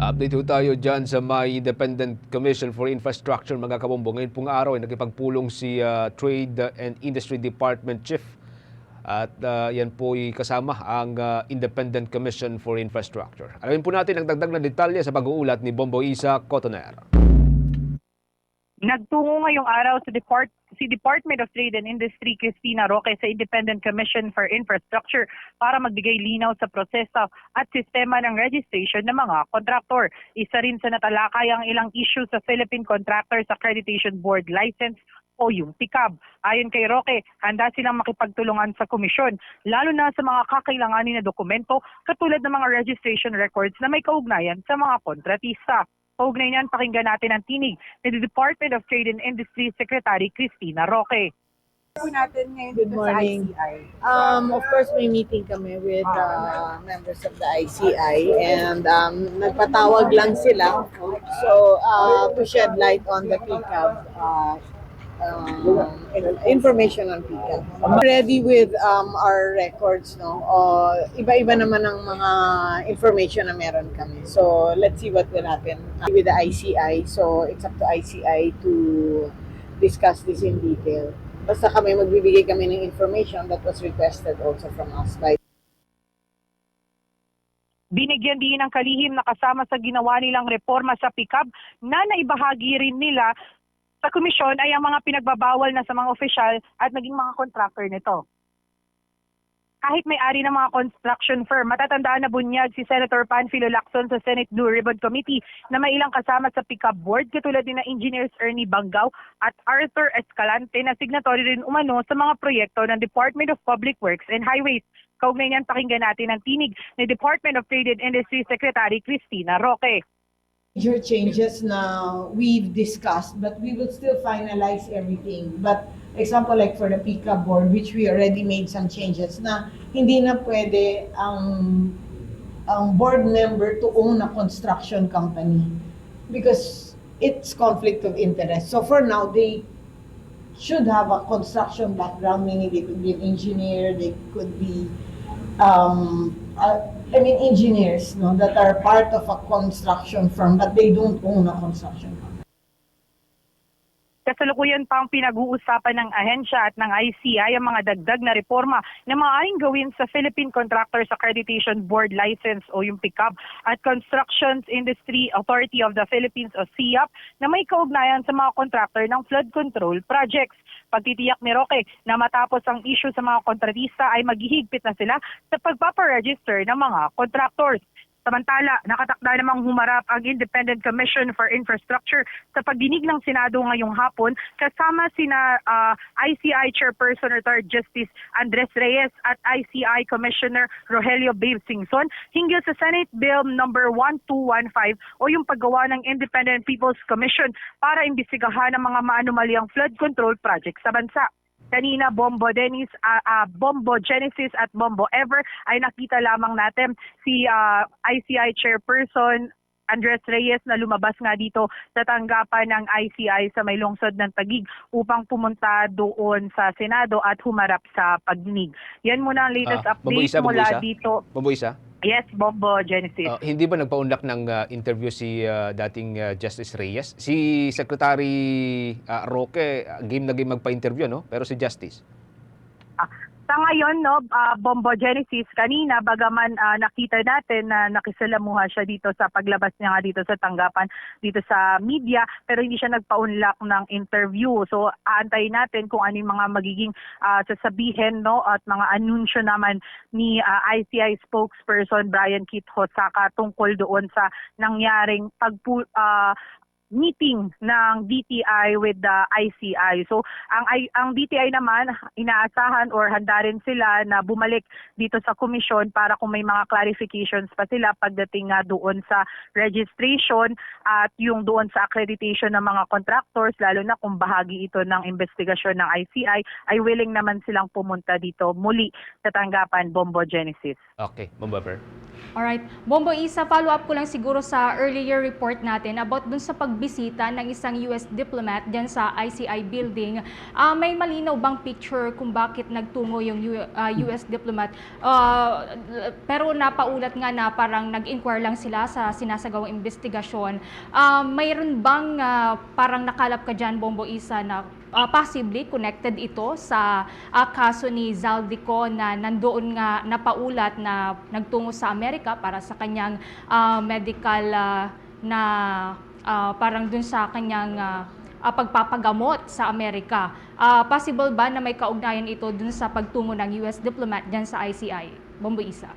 Update ho tayo dyan sa may Independent Commission for Infrastructure mga kabombo. Ngayon pong araw ay nakipagpulong si ah, Trade and Industry Department Chief at ah, yan po ay kasama ang ah, Independent Commission for Infrastructure. Alamin po natin ang dagdag na detalye sa pag-uulat ni Bombo Isa Cotoner. Nagtungo ngayong araw sa Depart si Department of Trade and Industry Christina Roque sa Independent Commission for Infrastructure para magbigay linaw sa proseso at sistema ng registration ng mga kontraktor. Isa rin sa natalakay ang ilang issue sa Philippine Contractors Accreditation Board License o yung PICAB. Ayon kay Roque, handa silang makipagtulungan sa komisyon, lalo na sa mga kakailanganin na dokumento katulad ng mga registration records na may kaugnayan sa mga kontratista. Kaugnay niyan, pakinggan natin ang tinig ni the Department of Trade and Industry Secretary Christina Roque. po natin ngayon Good morning. sa ICI. Um, of course, may meeting kami with uh, members of the ICI and um, nagpatawag lang sila so uh, to shed light on the PCAB uh, um, in- information on. I'm ready with um, our records, no? Uh, iba-iba naman ang mga information na meron kami. So, let's see what will happen with the ICI. So, it's up to ICI to discuss this in detail. Basta kami magbibigay kami ng information that was requested also from us by Binigyan din ng kalihim na kasama sa ginawa nilang reforma sa PICAB na naibahagi rin nila sa komisyon ay ang mga pinagbabawal na sa mga opisyal at naging mga contractor nito. Kahit may-ari ng mga construction firm, matatandaan na bunyag si Senator Panfilo Lacson sa Senate Blue Ribbon Committee na may ilang kasama sa PICAB board katulad din na Engineers Ernie Bangaw at Arthur Escalante na signatory rin umano sa mga proyekto ng Department of Public Works and Highways. Kaugnay niyan, pakinggan natin ang tinig ni Department of Trade and Industry Secretary Christina Roque. Major changes na we've discussed, but we will still finalize everything. But example like for the PICA board, which we already made some changes na hindi na pwede ang ang board member to own a construction company because it's conflict of interest. So for now, they should have a construction background, meaning they could be an engineer, they could be um, uh, I mean engineers, no, that are part of a construction firm, but they don't own a construction company. Kasalukuyan pa ang pinag-uusapan ng ahensya at ng ICI ang mga dagdag na reforma na maaaring gawin sa Philippine Contractors Accreditation Board License o yung PICAB at Constructions Industry Authority of the Philippines o CIAP na may kaugnayan sa mga contractor ng flood control projects. Pagtitiyak ni Roque na matapos ang issue sa mga kontratista ay maghihigpit na sila sa pagpaparegister ng mga contractors. Samantala, nakatakda namang humarap ang Independent Commission for Infrastructure sa pagdinig ng Senado ngayong hapon kasama sina ah, ICI Chairperson Retired Justice Andres Reyes at ICI Commissioner Rogelio Babe Singson hinggil sa Senate Bill number 1215 o yung paggawa ng Independent People's Commission para imbestigahan ang mga maanumalyang flood control project sa bansa. Kanina, Bombo Dennis, ah, ah, Bombo Genesis at Bombo Ever ay nakita lamang natin si ah, ICI Chairperson Andres Reyes na lumabas nga dito sa tanggapan ng ICI sa may lungsod ng Tagig upang pumunta doon sa Senado at humarap sa pagdinig. Yan muna ang latest Ah, update mula dito. Bombo Isa, Yes, Bombo Genesis. ah, hindi ba nagpaunlak ng ah, interview si ah, dating ah, Justice Reyes? Si Secretary ah, Roque, ah, game na game magpa-interview, no? Pero si Justice. Sa ngayon, no, ah, Bombo Genesis, kanina, bagaman ah, nakita natin na nakisalamuha siya dito sa paglabas niya nga dito sa tanggapan, dito sa media, pero hindi siya nagpaunlak ng interview. So, aantayin natin kung ano yung mga magiging ah, sasabihin, no, at mga anunsyo naman ni ah, ICI spokesperson Brian Kit Hosaka tungkol doon sa nangyaring pagpu ah, meeting ng DTI with the ICI. So ang ang DTI naman inaasahan or handa rin sila na bumalik dito sa komisyon para kung may mga clarifications pa sila pagdating nga doon sa registration at yung doon sa accreditation ng mga contractors lalo na kung bahagi ito ng investigasyon ng ICI ay willing naman silang pumunta dito muli sa tanggapan Bombo Genesis. Okay, Bombo. Alright. Bombo Isa, follow up ko lang siguro sa earlier report natin about dun sa pagbisita ng isang US diplomat dyan sa ICI building. Ah, may malinaw bang picture kung bakit nagtungo yung U- ah, US diplomat? Ah, pero napaulat nga na parang nag-inquire lang sila sa sinasagawang investigasyon. Ah, mayroon bang ah, parang nakalap ka dyan, Bombo Isa, na uh, possibly connected ito sa uh, kaso ni Zaldico na nandoon nga napaulat na nagtungo sa Amerika para sa kanyang uh, medical uh, na uh, parang dun sa kanyang uh, uh, pagpapagamot sa Amerika. Uh, possible ba na may kaugnayan ito dun sa pagtungo ng US diplomat dyan sa ICI? Bombo Isa.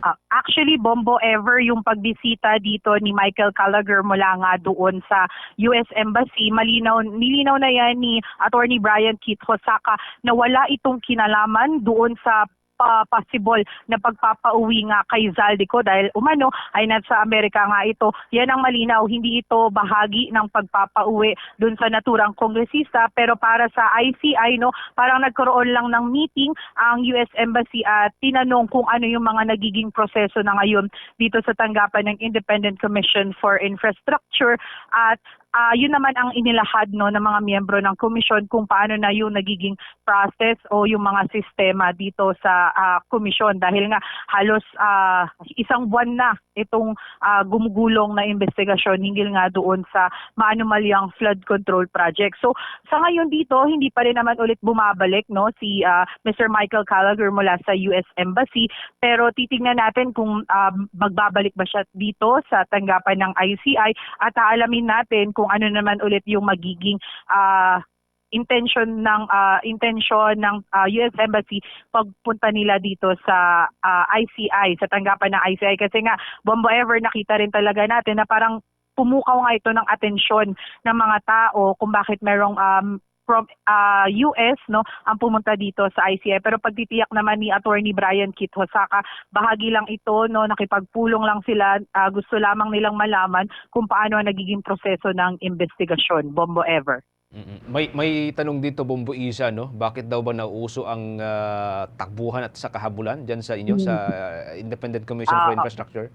Ah, actually, Bombo ever yung pagbisita dito ni Michael Gallagher mula nga doon sa US Embassy, malinaw, nilinaw na yan ni Attorney Brian Keith Hosaka na wala itong kinalaman doon sa pa- possible na pagpapauwi nga kay Zaldico dahil umano ay nasa Amerika nga ito. Yan ang malinaw, hindi ito bahagi ng pagpapauwi dun sa naturang kongresista pero para sa ICI no, parang nagkaroon lang ng meeting ang US Embassy at tinanong kung ano yung mga nagiging proseso na ngayon dito sa tanggapan ng Independent Commission for Infrastructure at Ah, yun naman ang inilahad no ng mga miyembro ng komisyon kung paano na yung nagiging process o yung mga sistema dito sa ah, komisyon dahil nga halos ah, isang buwan na itong ah, gumugulong na investigasyon hinggil nga doon sa maanumalyang flood control project. So sa ngayon dito hindi pa rin naman ulit bumabalik no si ah, Mr. Michael Gallagher mula sa US Embassy pero titingnan natin kung ah, magbabalik ba siya dito sa tanggapan ng ICI at aalamin natin kung ano naman ulit yung magiging ah, intention ng ah, intention ng ah, US Embassy pagpunta nila dito sa ah, ICI sa tanggapan ng ICI kasi nga bombo ever nakita rin talaga natin na parang pumukaw nga ito ng atensyon ng mga tao kung bakit merong um, from ah, US no ang pumunta dito sa ICI pero pagtitiyak naman ni Attorney Brian Kit Hosaka bahagi lang ito no nakipagpulong lang sila ah, gusto lamang nilang malaman kung paano ang nagiging proseso ng investigasyon. Bombo ever. May may tanong dito Bombo Isa no, bakit daw ba nauuso ang ah, takbuhan at sa kahabulan diyan sa inyo sa ah, Independent Commission for Ah, Infrastructure?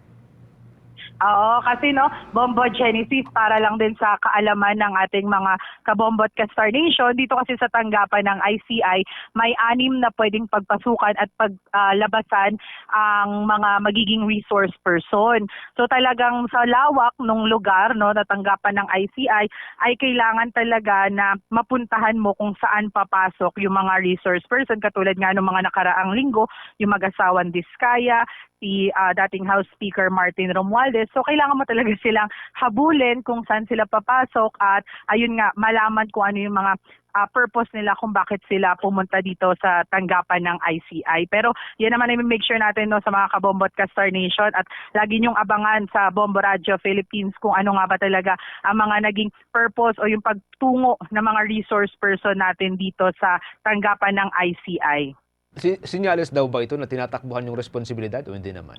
Oo, kasi no, Bombo Genesis para lang din sa kaalaman ng ating mga kabombot ka Star Nation. Dito kasi sa tanggapan ng ICI, may anim na pwedeng pagpasukan at paglabasan ang mga magiging resource person. So talagang sa lawak ng lugar no, na tanggapan ng ICI ay kailangan talaga na mapuntahan mo kung saan papasok yung mga resource person katulad nga ng mga nakaraang linggo, yung mag-asawang Diskaya, si ah, dating House Speaker Martin Romualdez. So kailangan mo talaga silang habulin kung saan sila papasok at ayun nga malaman kung ano yung mga ah, purpose nila kung bakit sila pumunta dito sa tanggapan ng ICI. Pero yan naman ay make sure natin no, sa mga kabombot ka Star Nation at lagi niyong abangan sa Bombo Radio Philippines kung ano nga ba talaga ang mga naging purpose o yung pagtungo ng mga resource person natin dito sa tanggapan ng ICI. Si, sinyales daw ba ito na tinatakbuhan yung responsibilidad o hindi naman?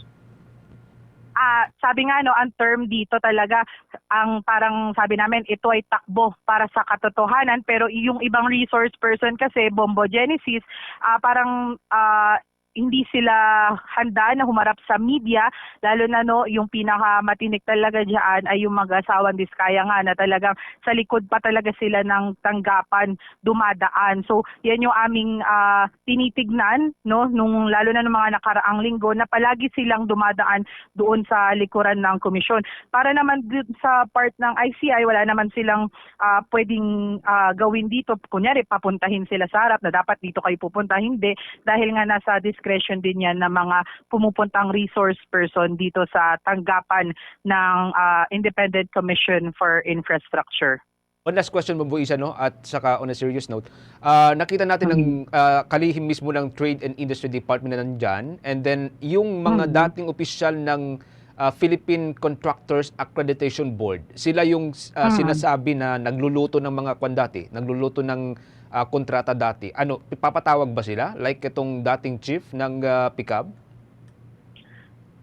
ah sabi nga no, ang term dito talaga, ang parang sabi namin, ito ay takbo para sa katotohanan. Pero yung ibang resource person kasi, Bombo Genesis, ah, parang ah, hindi sila handa na humarap sa media, lalo na no, yung pinakamatinik talaga diyan ay yung mag-asawang diskaya nga na talagang sa likod pa talaga sila ng tanggapan dumadaan. So, yan yung aming ah, tinitignan, no, nung lalo na ng mga nakaraang linggo na palagi silang dumadaan doon sa likuran ng komisyon. Para naman sa part ng ICI, wala naman silang ah, pwedeng ah, gawin dito. Kunyari, papuntahin sila sa harap na dapat dito kayo pupunta. Hindi, dahil nga nasa discretion din yan ng mga pumupuntang resource person dito sa tanggapan ng ah, Independent Commission for Infrastructure. One last question, Bombo Isa, no? At saka on a serious note, ah, nakita natin ng ah, kalihim mismo ng Trade and Industry Department na nandyan, and then yung mga dating opisyal ng ah, Philippine Contractors Accreditation Board, sila yung ah, sinasabi na nagluluto ng mga kwan dati, nagluluto ng ah, kontrata dati. Ano, papatawag ba sila? Like itong dating chief ng ah, PICAB?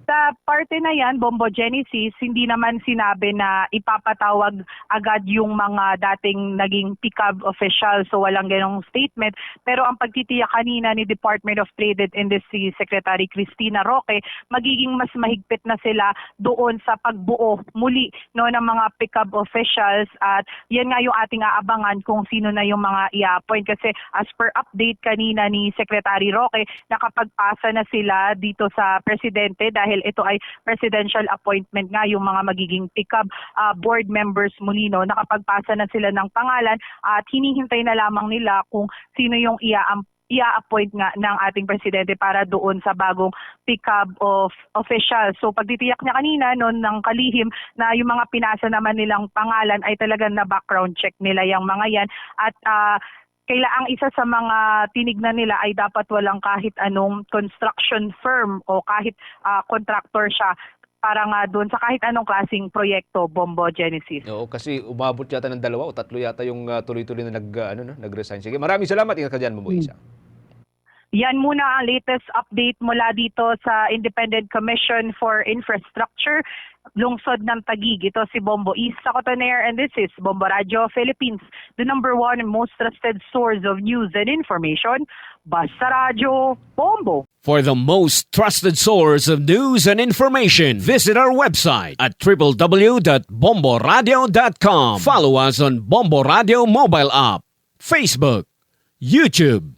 Sa parte na yan, Bombo Genesis, hindi naman sinabi na ipapatawag agad yung mga dating naging PICAB official so walang ganong statement. Pero ang pagtitiyak kanina ni Department of Trade and Industry Secretary Cristina Roque, magiging mas mahigpit na sila doon sa pagbuo muli no, ng mga PICAB officials at yan nga yung ating aabangan kung sino na yung mga i-appoint kasi as per update kanina ni Secretary Roque, nakapagpasa na sila dito sa presidente dahil ito ay presidential appointment nga yung mga magiging PICAB ah, board members muli no, nakapagpasa na sila ng pangalan at hinihintay na lamang nila kung sino yung iaam ia-appoint nga ng ating presidente para doon sa bagong PICAB of officials. So pagtitiyak niya kanina noon ng kalihim na yung mga pinasa naman nilang pangalan ay talagang na background check nila yung mga yan at ah, kaila ang isa sa mga tinignan nila ay dapat walang kahit anong construction firm o kahit ah, contractor siya para nga doon sa kahit anong klasing proyekto, Bombo Genesis. Oo, kasi umabot yata ng dalawa o tatlo yata yung ah, tuloy-tuloy na nag, ah, ano, no, nag-resign. Sige, maraming salamat. Ingat ka dyan, Mambo Isa. Yan muna ang latest update mula dito sa Independent Commission for Infrastructure, lungsod ng Tagig. Ito si Bombo Isa Cotonair and this is Bombo Radio Philippines, the number one and most trusted source of news and information. Basta Radio Bombo. For the most trusted source of news and information, visit our website at www.bomboradio.com. Follow us on Bombo Radio mobile app, Facebook, YouTube,